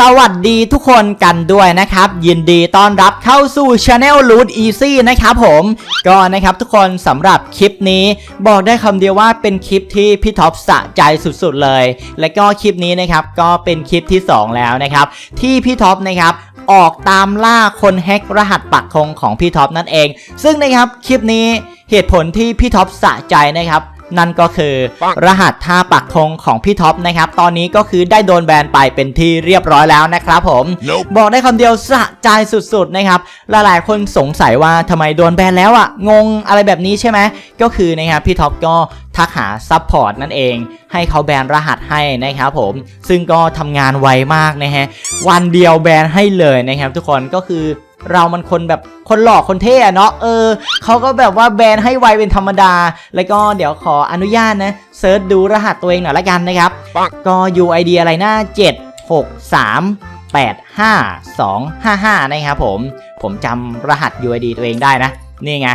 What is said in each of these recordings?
สวัสดีทุกคนกันด้วยนะครับ ยินดีต้อนรับเข้าสู่ Channel Root Easy นะครับผมก็นะครับทุกคนสำหรับคลิปนี้ บอกได้คำเดียวว่าเป็นคลิปที่พี่ท็อปสะใจสุดๆเลย และก็คลิปนี้นะครับก็เป็นคลิปที่ 2 แล้วนะครับ ที่พี่ท็อปนะครับออกตามล่าคนแฮกรหัสปักธงของพี่ท็อปนั่นเอง ซึ่งนะครับคลิปนี้เหตุผลที่พี่ท็อปสะใจนะครับ นั่นก็คือปังรหัสท่าปักธงของพี่ท็อปนะครับ ตอนนี้ก็คือได้โดนแบนไปเป็นที่เรียบร้อยแล้วนะครับผม Nope บอกได้คำเดียวสะใจสุดๆนะครับ หลายๆคนสงสัยว่าทำไมโดนแบนแล้วอะ่ะ งงอะไรแบบนี้ใช่ไหม ก็คือนะครับพี่ท็อปก็ทักหาซัพพอร์ตนั่นเอง ให้เขาแบนรหัสให้นะครับผม ซึ่งก็ทำงานไวมากนะฮะ วันเดียวแบนให้เลยนะครับทุกคนก็คือ เรามันคนแบบคนหล่อคนเท่อะเนาะเออเขาก็แบบว่าแบนให้ไวเป็นธรรมดา แล้วก็เดี๋ยวขออนุญาตนะเซิร์ชดูรหัสตัวเองหน่อยละกันนะครับปังก็ UID อะไรนะ7 6 3 8 5 2 5 5 นะครับผม ผมจำรหัส UID ตัวเองได้นะ นี่ไง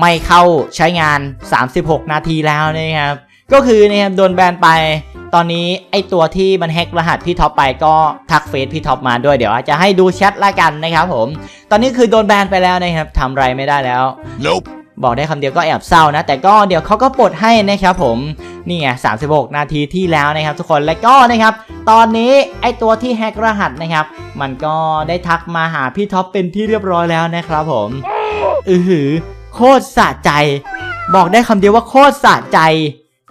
ไม่เข้าใช้งาน 36 นาทีแล้วนะครับ ก็คือนะครับโดนแบนไป ตอนนี้ไอตัวที่มันแฮกรหัสพี่ท็อปไปก็ทักเฟซพี่ท็อปมาด้วยเดี๋ยวจะให้ดูแชทละกันนะครับผม ตอนนี้คือโดนแบนไปแล้วนะครับทำอะไรไม่ได้แล้ว Nope บอกได้คำเดียวก็แอบเศร้านะ แต่ก็เดี๋ยวเขาก็ปลดให้นะครับผมนี่ไง36 นาทีที่แล้วนะครับ ทุกคนและก็นะครับ ตอนนี้ไอตัวที่แฮกรหัสนะครับ มันก็ได้ทักมาหาพี่ท็อปเป็นที่เรียบร้อยแล้วนะครับผมอือหือโคตรสะใจ บอกได้คำเดียวว่าโคตรสะใจ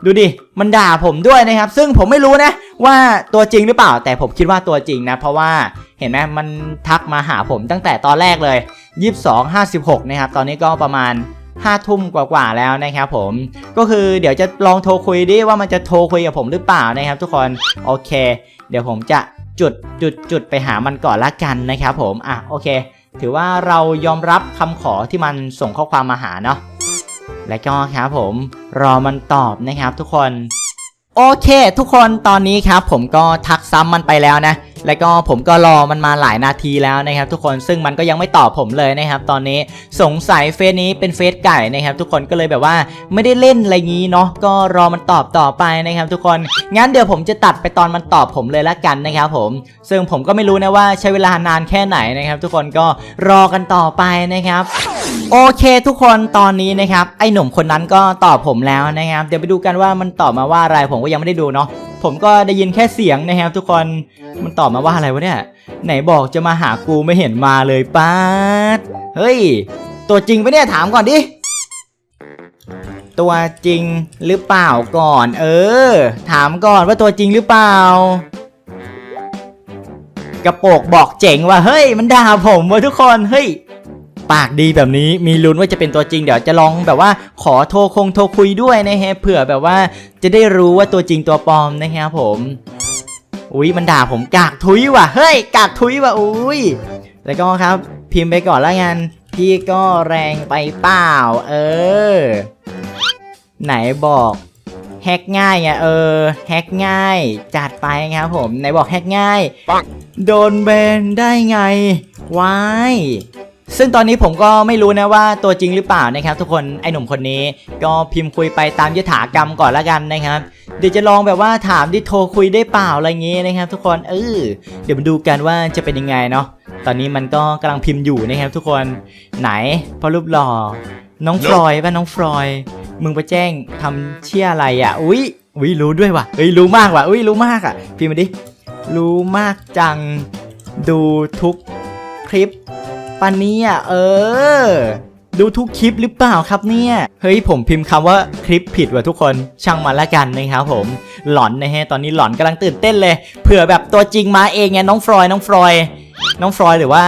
ดูดิ มันด่าผมด้วยนะครับ ซึ่งผมไม่รู้นะว่าตัวจริงหรือเปล่า แต่ผมคิดว่าตัวจริงนะ เพราะว่าเห็นไหมมันทักมาหาผมตั้งแต่ตอนแรกเลย 22 56 นะครับ ตอนนี้ก็ประมาณ5ทุ่มกว่าๆแล้วนะครับผมก็คือเดี๋ยวจะลองโทรคุยดิว่ามันจะโทรคุยกับผมหรือเปล่านะครับ ทุกคนโอเค เดี๋ยวผมจะจุดจุดจุดไปหามันก่อนละกันนะครับผมอะโอเค ถือว่าเรายอมรับคำขอที่มันส่งข้อความมาหาเนาะ และก็ครับผมรอมันตอบนะครับทุกคนโอเค ทุกคนตอนนี้ครับผมก็ทักซ้ำมันไปแล้วนะ แล้วก็ผมก็รอมันมาหลายนาทีแล้วนะครับ ทุกคนซึ่งมันก็ยังไม่ตอบผมเลยนะครับ ตอนนี้สงสัยเฟซนี้เป็นเฟซไก่นะครับ ทุกคนก็เลยแบบว่าไม่ได้เล่นอะไรงี้เนาะก็รอมันตอบต่อไปนะครับ ทุกคนงั้นเดี๋ยวผมจะตัดไปตอนมันตอบผมเลยละกันนะครับ ผม ซึ่งผมก็ไม่รู้นะว่าใช้เวลานานแค่ไหนนะครับ ทุกคนก็รอกันต่อไปนะครับ โอเคทุกคนตอนนี้นะครับ ไอ้หนุ่มคนนั้นก็ตอบผมแล้วนะครับ เดี๋ยวไปดูกันว่ามันตอบมาว่าอะไรผมก็ยังไม่ได้ดูเนาะผมก็ได้ยินแค่เสียงนะครับทุกคนมันตอบมาว่าอะไรวะเนี่ย ไหนบอกจะมาหากูไม่เห็นมาเลยป้าดเฮ้ย ตัวจริงปะเนี่ยถามก่อนดิตัวจริงหรือเปล่าก่อน เออ ถามก่อนว่าตัวจริงหรือเปล่ากระโปกบอกเจ๋งว่าเฮ้ย มันด่าผมว้ยทุกคนเฮ้ย ปากดีแบบนี้มีลุ้นว่าจะเป็นตัวจริงเดี๋ยวจะลองแบบว่าขอโทรคงโทรคุยด้วยนะฮะเผื่อแบบว่าจะได้รู้ว่าตัวจริงตัวปลอมนะครับผมอุ้ยมันด่าผมกากทุยว่ะเฮ้ยกากทุยว่ะอุ้ยแล้วก็ครับ พิมพ์ไปก่อนละกันพี่ก็แรงไปเปล่า เออ ไหนบอกแฮกง่ายไงเออแฮกง่ายจัดไปครับผมไหนบอกแฮกง่ายปังโดนแบนได้ไงวาย ซึ่งตอนนี้ผมก็ไม่รู้นะว่าตัวจริงหรือเปล่านะครับ ทุกคนไอหนุ่มคนนี้ก็พิมพ์คุยไปตามยถากรรมก่อนละกันนะครับ เดี๋ยวจะลองแบบว่าถามที่โทรคุยได้เปล่าอะไรอย่างงี้นะครับ ทุกคนเออเดี๋ยวมาดูกันว่าจะเป็นยังไงเนาะตอนนี้มันก็กำลังพิมพ์อยู่นะครับ ทุกคนไหนพอรูปหล่อน้องฟลอยป่ะน้องฟลอยมึงไปแจ้งทำเชี่ยอะไรอะอุ้ยอุ้ยรู้ด้วยว่ะเอ้ยรู้มากว่ะอุ้ยรู้มากอะพิมพ์มาดิรู้มากจังดูทุกคลิป ปะเนี่ย เออ ดูทุกคลิปหรือเปล่าครับเนี่ย เฮ้ยผมพิมพ์คำว่าคลิปผิดว่ะทุกคนช่างมันละกันนะครับผม หลอนนะฮะตอนนี้หลอนกำลังตื่นเต้นเลย เผื่อแบบตัวจริงมาเองไงน้องฟลอยน้องฟลอยน้องฟลอยหรือว่า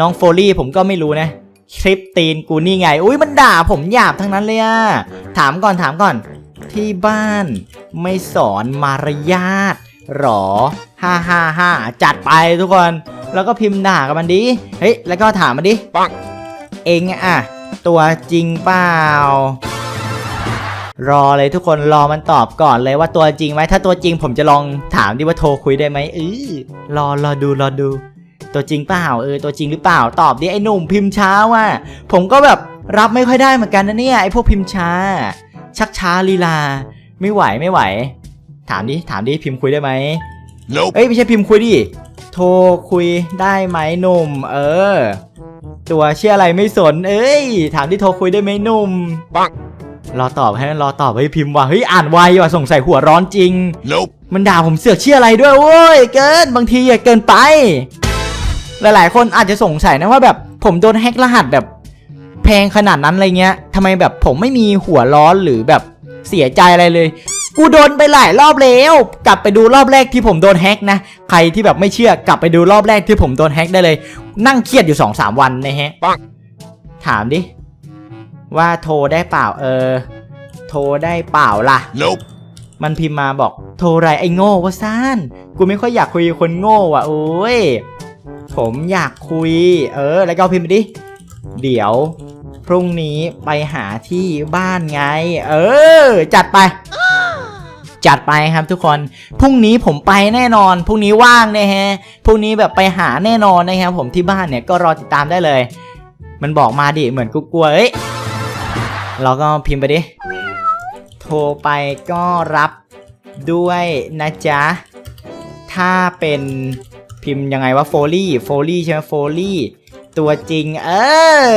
น้องโฟลี่ผมก็ไม่รู้นะคลิปตีนกูนี่ไง อุ้ยมันด่าผมหยาบทั้งนั้นเลยอะถามก่อนถามก่อน ที่บ้านไม่สอนมารยาทหรอ ฮ่าฮ่าฮ่าจัดไปทุกคน แล้วก็พิมพ์ด่ากับมันดิ เฮ้ย แล้วก็ถามมันดิปังเองอะตัวจริงเปล่ารอเลยทุกคนรอมันตอบก่อนเลยว่าตัวจริงไหมถ้าตัวจริงผมจะลองถามดิว่าโทรคุยได้ไหมเออรอรอดูรอดู ตัวจริงเปล่าเออตัวจริงหรือเปล่าตอบดิไอ้หนุ่มพิมพ์ช้าว่ะผมก็แบบรับไม่ค่อยได้เหมือนกันนะเนี่ยไอ้พวกพิมพ์ช้า ชักช้าลีลา ไม่ไหวไม่ไหว ถามดิถามดิพิมพ์คุยได้ไหม Nope เอ้ยไม่ใช่พิมพ์คุยดิ โทรคุยได้ไหมหนุ่ม เออ ตัวเชื่ออะไรไม่สน เอ้ย ถามที่โทรคุยได้ไหมหนุ่มปังรอตอบให้รอตอบให้พิมพ์ว่าเฮ้ยอ่านไวว่ะสงสัยหัวร้อนจริง Nope. มันด่าผมเสือกเชื่ออะไรด้วยโว้ยเกินบางทีอย่าเกินไป หลายๆ คนอาจจะสงสัยนะว่าแบบผมโดนแฮ็กรหัสแบบ แพงขนาดนั้นอะไรเงี้ยทำไมแบบผมไม่มีหัวร้อนหรือแบบเสียใจอะไรเลย กูโดนไปหลายรอบแล้ว กลับไปดูรอบแรกที่ผมโดนแฮ็กนะ ใครที่แบบไม่เชื่อกลับไปดูรอบแรกที่ผมโดนแฮ็กได้เลย นั่งเครียดอยู่สองสามวันนะฮะปังถามดิ ว่าโทรได้เปล่าเออ โทรได้เปล่าล่ะ Nope. มันพิมพ์มาบอกโทรไรไอ้โง่วะซ่านกูไม่ค่อยอยากคุยกับคนโง่ว่ะโอ้ยผมอยากคุย เออ แล้วก็พิมพ์ไปดิ เดี๋ยว พรุ่งนี้ไปหาที่บ้านไง เออ จัดไป จัดไปครับทุกคนพรุ่งนี้ผมไปแน่นอนพรุ่งนี้ว่างนะฮะพรุ่งนี้แบบไปหาแน่นอนนะครับผมที่บ้านเนี่ยก็รอติดตามได้เลย มันบอกมาดิเหมือนกูกลัวเอ้ยเราก็พิมพ์ไปดิโทรไปก็รับด้วยนะจ๊ะถ้าเป็นพิมพ์ยังไงว่าโฟลี่โฟลี่ใช่ไหมโฟลี่ตัวจริง เออ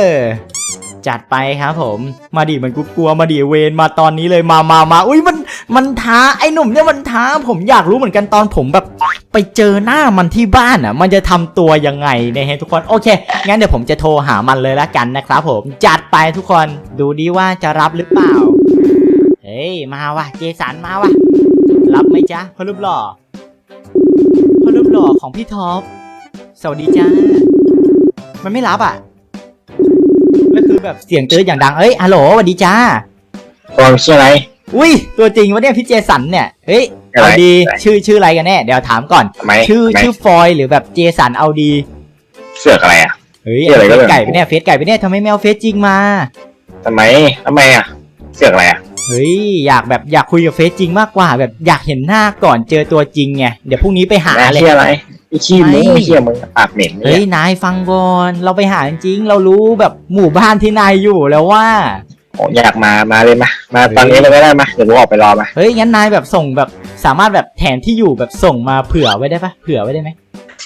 จัดไปครับผม มาดิมันกูกลัวมาดิเวนมาตอนนี้เลยมามามาอุ้ยมันมันท้าไอ้หนุ่มเนี่ยมันท้าผมอยากรู้เหมือนกันตอนผมแบบไปเจอหน้ามันที่บ้านอะ มันจะทำตัวยังไงนะฮะทุกคนโอเคงั้นเดี๋ยวผมจะโทรหามันเลยละกันนะครับผมจัดไปทุกคนดูดีว่าจะรับหรือเปล่าเฮ้ยมาว่ะเจสันมาว่ะ รับไหมจ๊ะพ่อรูปหล่อพ่อรูปหล่อของพี่ท็อปสวัสดีจ้ามันไม่รับอะ แล้วคือแบบเสียงตื้ออย่างดัง เอ้ยฮัลโหลสวัสดีจ้าตัวมันชื่ออะไร อุ้ยตัวจริงวะเนี่ยพี่เจสันเนี่ย เฮ้ยอะไรเอาดีอะไรชื่อชื่ออะไรกันแน่ เดี๋ยวถามก่อน ทำไมชื่อทำไม ชื่อฟอยหรือแบบเจสันเอาดี เสือกอะไรอะ เฮ้ยชื่ออะไรเฟก็ซเรื่องไก่ไปเนี่ยเฟซไก่ไปเนี่ยทำไมไม่เอาเฟซจริงมา ทำไมทำไมอะ เสือกอะไรอะ เฮ้ยอยากแบบอยากคุยกับเฟซจริงมากกว่า แบบอยากเห็นหน้าก่อนเจอตัวจริงไง เดี๋ยวพรุ่งนี้ไปหานาเลยชื่ออะไร ไอ้ขี้มึงไม่ไม่เชี่ยมึงปากเหม็นเฮ้เนี่ยยนายฟังก่อนเราไปหาจริงๆเรารู้แบบหมู่บ้านที่นายอยู่แล้วว่า โอ้อยากมามาเลยมามาตอนนี้เลยก็ได้มาเดี๋ยวกูออกไปรอมาเฮ้ยงั้นนายแบบส่งแบบสามารถแบบแผนที่อยู่แบบส่งมาเผื่อไว้ได้ปะเผื่อไว้ได้ไหม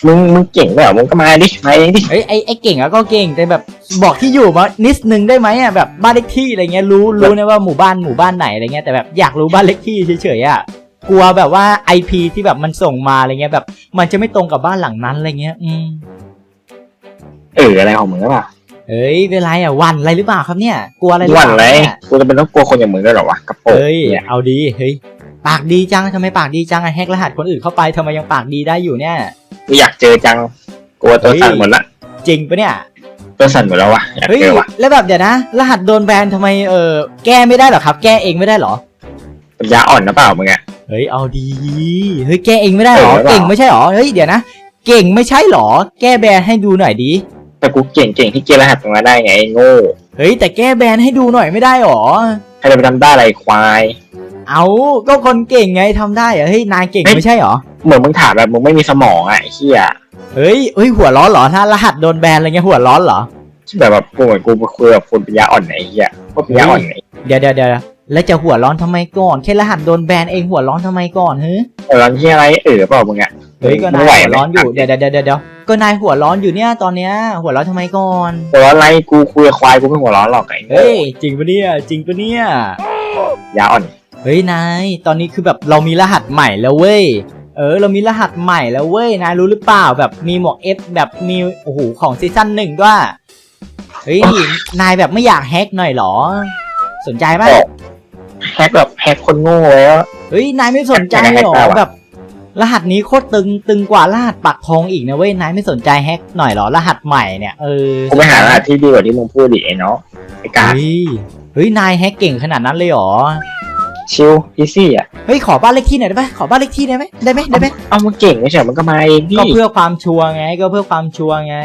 มึงมึงเก่งด้วยเหรอมึงก็มาดิมาเองดิเฮ้ยไอไอเก่งอะก็เก่งแต่แบบบอกที่อยู่มานิดนึงได้ไหมอะแบบบ้านเลขที่อะไรเงี้ยรู้รู้นะว่าหมู่บ้านหมู่บ้านไหนอะไรเงี้ยแต่แบบอยากรู้บ้านเลขที่เฉยๆอะ กลัวแบบว่า IP ที่แบบมันส่งมาอะไรเงี้ยแบบ มันจะไม่ตรงกับบ้านหลังนั้นอะไรเงี้ย อืม เอออะไรของมึงก็เปล่าเฮ้ยเป็นไรอะหวันอะไรหรือเปล่าครับเนี่ย กลัวอะไรหรือหวั่เปนล่าไรเนี่ยกูจะเป็นต้องกลัวคนอย่างมึงด้วยเหรอวะกระโปรงเฮ้ยเนี่ยเอาดีเฮ้ยปากดีจังทำไมปากดีจังอะแฮกรหัสคนอื่นเข้าไปทำไมยังปากดีได้อยู่เนี่ย กูอยากเจอจังกลัวตัวสั่นหมดละจริงปะเนี่ยตัวสั่นหมดแล้ววะอยากเฮ้ยเจอวะแล้วแบบเดี๋ยวนะ รหัสโดนแบนทำไมเออแก้ไม่ได้เหรอครับ แก้เองไม่ได้เหรอปัญญาอ่อนนะเปล่ามึงอะ เฮ้ยเอาดี เฮ้ยแก้เองไม่ได้เหรอเออเปล่าเก่งไม่ใช่เหรอ เฮ้ยเดี๋ยวนะ เก่งไม่ใช่เหรอ แก้แบนให้ดูหน่อยดีแต่กูเก่งเก่งที่เกมรหัสตรงนั้นได้ไงไอ้โง่ เฮ้ยแต่แก้แบนให้ดูหน่อยไม่ได้เหรอให้เราไปทำได้อะไรควาย เอาก็คนเก่งไงทำได้เหรอเฮ้ยนายเก่งเฮ้ยไม่ใช่เหรอ เหมือนมึงถามแบบมึงไม่มีสมองอะไอ้เหี้ยเฮ้ยเฮ้ยหัวร้อนเหรอถ้ารหัสโดนแบนอะไรเงี้ยหัวร้อนเหรอที่แบบแบบกูเหมือนกูคุยกับคนปัญญาอ่อนไหนเหี้ยพวกปัญญาอ่อนไหนเดี๋ยวเดี๋ยวเดี๋ยว แล้วจะหัวร้อนทำไมก่อนแค่รหัสโดนแบนเองหัวร้อนทำไมก่อนเฮ้ยเออร้อนที่อะไรเออเปล่ามึงอะเฮ้ยก็มึนางยไหวหัวไหมร้อนอยู่เดี๋ยวเดี๋ยวเดี๋ยวเดี๋ยวก็นายหัวร้อนอยู่เนี่ยตอนเนี้ยหัวร้อนทำไมก่อนหัวร้อนอะไรกูคุยกับควายกูไม่หัวร้อนหรอกไอ้โง่เฮ้ยจริงปะเนี่ยจริงปะเนี่ยยาอ่อนเฮ้ยนายตอนนี้คือแบบเรามีรหัสใหม่แล้วเว้ยเออเรามีรหัสใหม่แล้วเว้ยนายรู้หรือเปล่าแบบมีหมวกเอฟแบบมีโอ้โหของซีซั่นหนึ่งด้วยเฮ้ยนายแบบไม่อยากแฮกหน่อยเหรอ สนใจไหม แฮกแบบแฮกคนโง่แล้ว เฮ้ย นายไม่สนใจเหรอแฮกได้วะแบบ รหัสนี้โคตรตึงตึงกว่ารหัสปักทองอีกนะเว้ย นายไม่สนใจแฮกหน่อยเหรอ รหัสใหม่เนี่ยเออกูไปหารหัสที่ดีกว่าที่มึงพูดดิไอ้เนาะไอ้กาเฮ้ยเฮ้ยนายแฮกเก่งขนาดนั้นเลยเหรอชิวอีซี่อะ เฮ้ย ขอบ้านเลขที่หน่อยได้ไหมขอบ้านเลขที่ได้ไหมได้ไหมได้ไหมเอามึงเก่งไม่ใช่เหรอมันก็มาเองดิก็เพื่อความชัวร์ไง ก็เพื่อความชัวร์ไง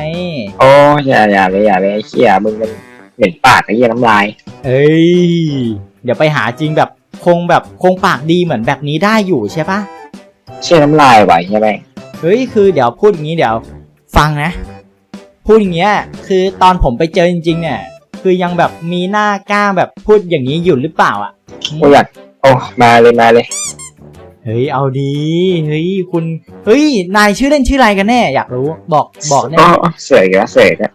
โอ้อย่าอย่าเลยอย่าเลยไอ้เหี้ยมึงมันเหม็นปากไอ้เหี้ยน้ำลาย เอ้ย เดี๋ยวไปหาจริงแบบคงแบบคงปากดีเหมือนแบบนี้ได้อยู่ใช่ปะเชี่ยน้ำลายไหวใช่ไหมงเฮ้ยคือเดี๋ยวพูดอย่างนี้เดี๋ยว ฟังนะ พูดอย่างเงี้ยคือตอนผมไปเจอจริงๆเนี่ย คือยังแบบมีหน้ากล้าแบบพูดอย่างนี้อยู่หรือเปล่าอะกูอยากโอ้มาเลยมาเลยเฮ้ยเอาดีเฮ้ยคุณเฮ้ยนายชื่อเล่นชื่ออะไรกันแน่ อยากรู้บอกบอกแน่ก็เสยแล้วเสยแล้ว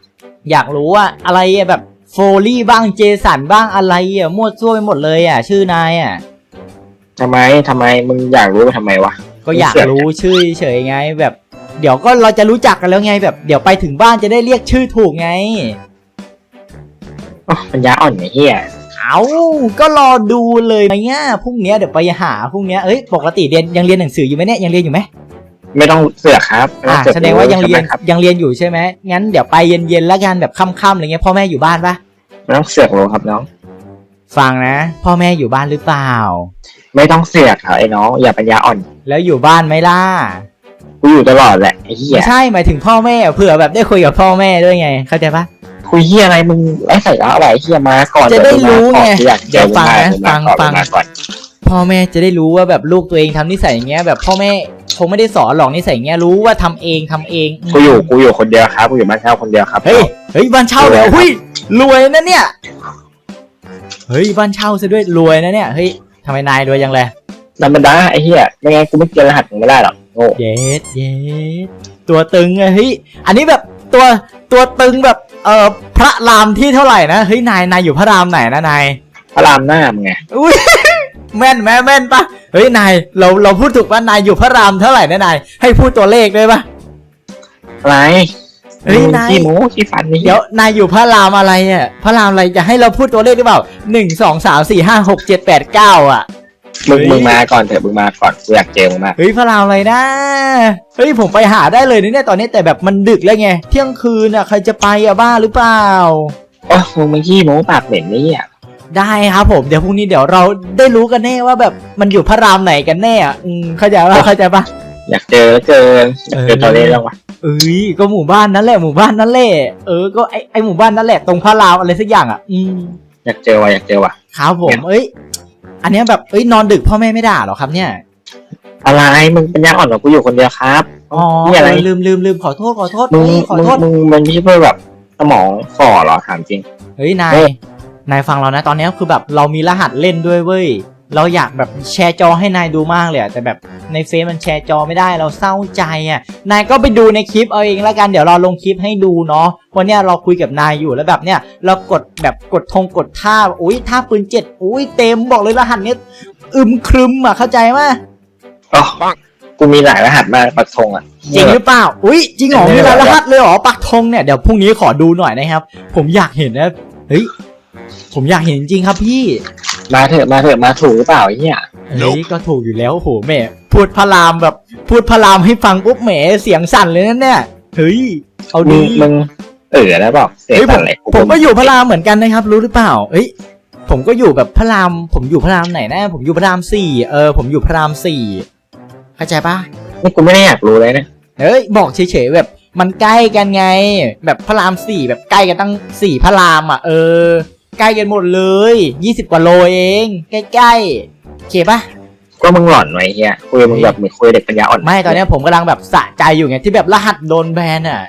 อยากรู้ว่าอะไรอะแบบ โฟลี่บ้างเจสันบ้างอะไรอะมั่วซั่วไปหมดเลยอะชื่อนายอะทำไมทำไมมึงอยากรู้ทำไมวะก็อยากรู้ชื่อเฉยๆไง แบบ เดี๋ยวก็เราจะรู้จักกันแล้วไง แบบเดี๋ยวไปถึงบ้านจะได้เรียกชื่อถูกไงอ๋อปัญญาอ่อนไอ้เหี้ยเอาก็รอดูเลยไหมเนี่ยพรุ่งเนี้ยเดี๋ยวไปหาพรุ่งเนี้ยเอ้ยปกติเรียนยังเรียนหนังสืออยู่ไหมเนี่ยยังเรียนอยู่ไหมไม่ต้องเสือกครับไม่ต้อ่าเสือกแสดงว่ายังเรียนใช่ไหมครับยังเรียนอยู่ใช่ไหมงั้นเดี๋ยวไปเย็นๆแล้วกันแบบค่ำๆอะไรเงี้ยพ่อแม่อยู่บ้านปะ ไม่ต้องเสือกรู้ครับน้อง ฟังนะ พ่อแม่อยู่บ้านหรือเปล่า ไม่ต้องเสือกครับไอ้น้องอย่าปัญญาอ่อนแล้วอยู่บ้านไหมล่ะกูอยู่ตลอดแหละไอ้เหี้ยไม่ใช่หมายถึงพ่อแม่เผื่อแบบได้คุยกับพ่อแม่ด้วยไง เข้าใจปะคุยเหี้ยอะไรมึงไอ้ใส่ละอะไรเหี้ยมาก่อนจะได้รู้ไงเดี๋ยวเดี๋ยวฟังนะมึมาฟังก่อนฟังมึมาก่อนพ่อแม่จะได้รู้ว่าแบบลูกตัวเองทำนิสัยอย่างเงี้ยแบบพ่อแม่ คงไม่ได้สอนหรอกนิสัยอย่างเงี้ยรู้ว่าทำเองทำเองกูอยู่กูอยู่คนเดียวครับกูอยู่บ้านเช่าคนเดียวครับ เฮ้ยเฮ้ยบ้านเช่าเลยรวยครับหุ้ยรวยนะเนี่ยเฮ้ยบ้านเช่าซะด้วยรวยนะเนี่ยเฮ้ยทำไมนายรวยยังเลยธรรมดาไอ้เหี้ยไม่งั้นกูไม่เจอรหัสมึงไม่ได้หรอกโง่เย็ดเย็ดตัวตึงอะเฮ้ยอันนี้แบบตัวตัวตึงแบบเอ่อพระรามที่เท่าไหร่นะเฮ้ยนายนายอยู่พระรามไหนนะนายพระรามหน้ามึงไงอุ้ย แม่นแม่แม่นปะ เฮ้ยนายเราเราพูดถูกป่ะนายอยู่พระรามเท่าไหร่นะนายให้พูดตัวเลขด้วยปะอะไรเฮ้ยมึงนายขี้หมูขี้ฟันนี่เดี๋ยวนายอยู่พระรามอะไรอะพระรามอะไรจะให้เราพูดตัวเลขหรือเปล่าหนึ่งสองสามสี่ห้าหกเจ็ดแปดเก้าอะมึงเฮ้ยมึงมาก่อนเถอะมึงมาก่อนกูอยากเจอมึงมากเฮ้ยพระรามอะไรนะเฮ้ยผมไปหาได้เลยนะเนี่ยตอนนี้แต่แบบมันดึกแล้วไงเที่ยงคืนอะใครจะไปอะบ้าหรือเปล่าโอ้มึงมึงขี้หมูปากเหม็นนี่อะ ได้ครับผมเดี๋ยวพรุ่งนี้เดี๋ยวเราได้รู้กันแน่ว่าแบบมันอยู่พระรามไหนกันแน่อะอืมเข้าใจป่ะเข้าใจป่ะอยากเจอแล้วเกินอยากเจอเออตัวเล่นแล้ววะเอ้ยก็หมู่บ้านนั่นแหละหมู่บ้านนั่นแหละเออก็ไอไอหมู่บ้านนั่นแหละตรงพระรามอะไรสักอย่างอะ อืมอยากเจอว่ะอยากเจอว่ะครับผม เอ้ย อันเนี้ยแบบเอ้ยนอนดึกพ่อแม่ไม่ด่าหรอครับเนี่ย อะไรมึงปัญญาอ่อนกว่ากูอยู่คนเดียวครับอ๋อนี่อะไรเออลืมลืมลืมขอโทษขอโทษมึงเฮ้ยขอมึงโทษมึงมันไม่ใช่เพื่อแบบสมองฝ่อเหรอถามจริงเฮ้ยนายเฮ้ย นายฟังเรานะตอนเนี้ยคือแบบเรามีรหัสเล่นด้วยเว้ยเราอยากแบบแชร์จอให้นายดูมากเลยอะแต่แบบในเฟซมันแชร์จอไม่ได้เราเศร้าใจอะนายก็ไปดูในคลิปเอาเองแล้วกันเดี๋ยวเราลงคลิปให้ดูเนาะวันเนี้ยเราคุยกับนายอยู่แล้วแบบเนี้ยเรากดแบบกดธงกดท่าอุ้ยท่าปืนเจ็ดอุ้ยเต็มบอกเลยรหัสเนี้ยอึมครึมอะเข้าใจไหมอ๋อกูมีหลายรหัสมากปักธงอะจริงหรือเปล่า อุ้ยจริงเหรอไม่มีได้รายหรอกรหัสเลยเหรอปักธงเนี่ยเดี๋ยวพรุ่งนี้ขอดูหน่อยนะครับ ผมอยากเห็นนะเฮ้ย ผมอยากเห็นจริงๆครับพี่มาเถอะมาเถอะมาถูกหรือเปล่าไอ้เนี่ยเฮ้ยก็ถูกอยู่แล้วโอ้โหแม่พูดพระรามแบบ พูดพระรามให้ฟังปุ๊บแหมเสียงสั่นเลยนั่นเนี่ยเฮ้ยเอามึดีงมึงเออแล้วเปล่าเสียงเฮ้ยผสั่มนอะไรผมก็อยู่พระรามเหมือนกันนะครับ รู้หรือเปล่าเฮ้ยผมก็อยู่แบบพระราม ผมอยู่พระรามไหนนะผมอยู่พระรามสี่เออผมอยู่พระรามสี่เข้าใจปะ นี่กูไม่ได้อยากรู้เลยนะเฮ้ยบอกเฉยๆแบบมันใกล้กันไง แบบพระรามสี่แบบใกล้กันตั้งสี่พระรามอะเออ ใกล้กันหมดเลยยี่สิบกว่าโลเอง ใกล้ๆโอเคปะก็มึงหล่อนไว้เฮียคุยกับมึงแบบเหมือนคุยเด็กปัญญาอ่อนไม่ตอนเนี้ยผมกำลังแบบสะใจอยู่ไงที่แบบรหัสโดนแบนอะ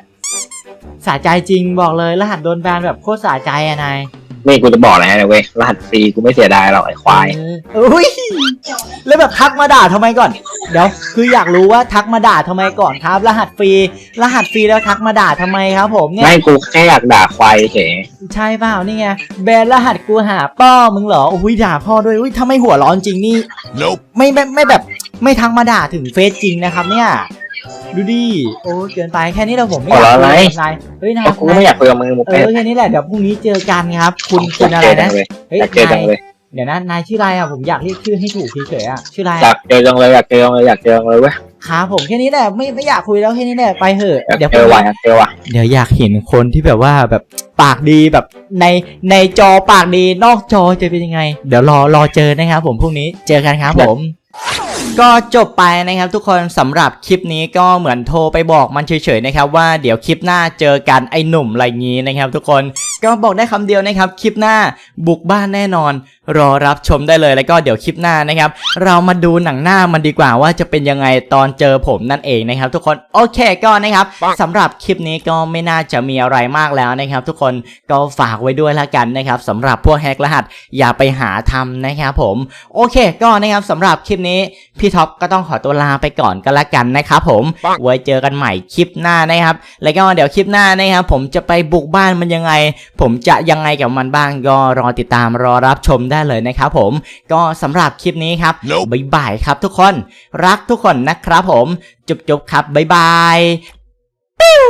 สะใจจริงบอกเลยรหัสโดนแบนแบบโคตรสะใจอะนาย นี่กูจะบอกอะไรให้นะเว้ยรหัสฟรีกูไม่เสียดายหรอกไอ้ควายเอออุ้ยแล้วแบบทักมาด่าทำไมก่อน เดี๋ยวคืออยากรู้ว่าทักมาด่าทำไมก่อนครับ รหัสฟรี รหัสฟรีแล้วทักมาด่าทำไมครับผมเนี่ย ไม่กูแค่อยากด่าควายเฉยใช่เปล่านี่ไงแบนรหัสกูหาป้อมึงเหรออุ้ยด่าพ่อด้วยอุ้ยถ้าไม่หัวร้อนจริงนี่ Nope. ไม่ไม่ไม่แบบไม่ทักมาด่าถึงเฟซจริงนะครับเนี่ย ดูดิโอ้เกินไปแค่นี้เราผมไม่อยากคุยกับนายเฮ้ยนายก็กูไม่อยากคุยกับมึงมึงเอไปอแค่นี้แหละเดี๋ยวพรุ่งนี้เจอกันครับ คุณอคุณยากอะไรเจอจันะงเลยเฮ้ยอยากเจอจันางยเลยเดี๋ยวนะนายชื่ออะไรอะผมอยากเรียกชื่อให้ถูกเฉยๆอะชื่ออะไรอยากเจอจังเลยอยากเจอจังเลยอยากเจอจังเลยเว้ยครับผมแค่นี้แหละไม่ไม่อยากคุยแล้วแค่นี้แหละไปเถอะอยากเดี๋ยวพเจรุ่องว่ะนี้อยากเจอว่ะเดี๋ยวอยากเห็นคนที่แบบว่าแบบปากดีแบบในในจอปากดีนอกจอจะเป็นยังไง เดี๋ยวรอรอเจอนะครับผมพรุ่งนี้เจอกันครับผม ก็จบไปนะครับทุกคนสำหรับคลิปนี้ก็เหมือนโทรไปบอกมันเฉยๆนะครับว่าเดี๋ยวคลิปหน้าเจอกันไอ้หนุ่มอะไรงี้นะครับ ทุกคนก็บอกได้คำเดียวนะครับคลิปหน้าบุกบ้านแน่นอน รอรับชมได้เลยแล้วก็เดี๋ยวคลิปหน้านะครับ เรามาดูหนังหน้ามันดีกว่าว่าจะเป็นยังไงตอนเจอผมนั่นเองนะครับทุกคนโอเคก็นะครับสำหรับคลิปนี้ก็ไม่น่าจะมีอะไรมากแล้วนะครับ ทุกคนก็ฝากไว้ด้วยละกันนะครับสำหรับพวกแฮกรหัสอย่าไปหาทำนะครับผมโอเคก็นะครับสำหรับคลิปนี้พี่ท็อปก็ต้องขอตัวลาไปก่อนก็แล้วกันนะครับผมไว้เจอกันใหม่คลิปหน้านะครับ แล้วก็เดี๋ยวคลิปหน้านะครับผมจะไปบุกบ้านมันยังไง ผมจะยังไงกับมันบ้างก็รอติดตามรอรับชมได้เลยนะครับผม ก็สำหรับคลิปนี้ครับ Nope บ๊ายบายครับทุกคน รักทุกคนนะครับผม จุ๊บๆครับบ๊ายบายปิ้ว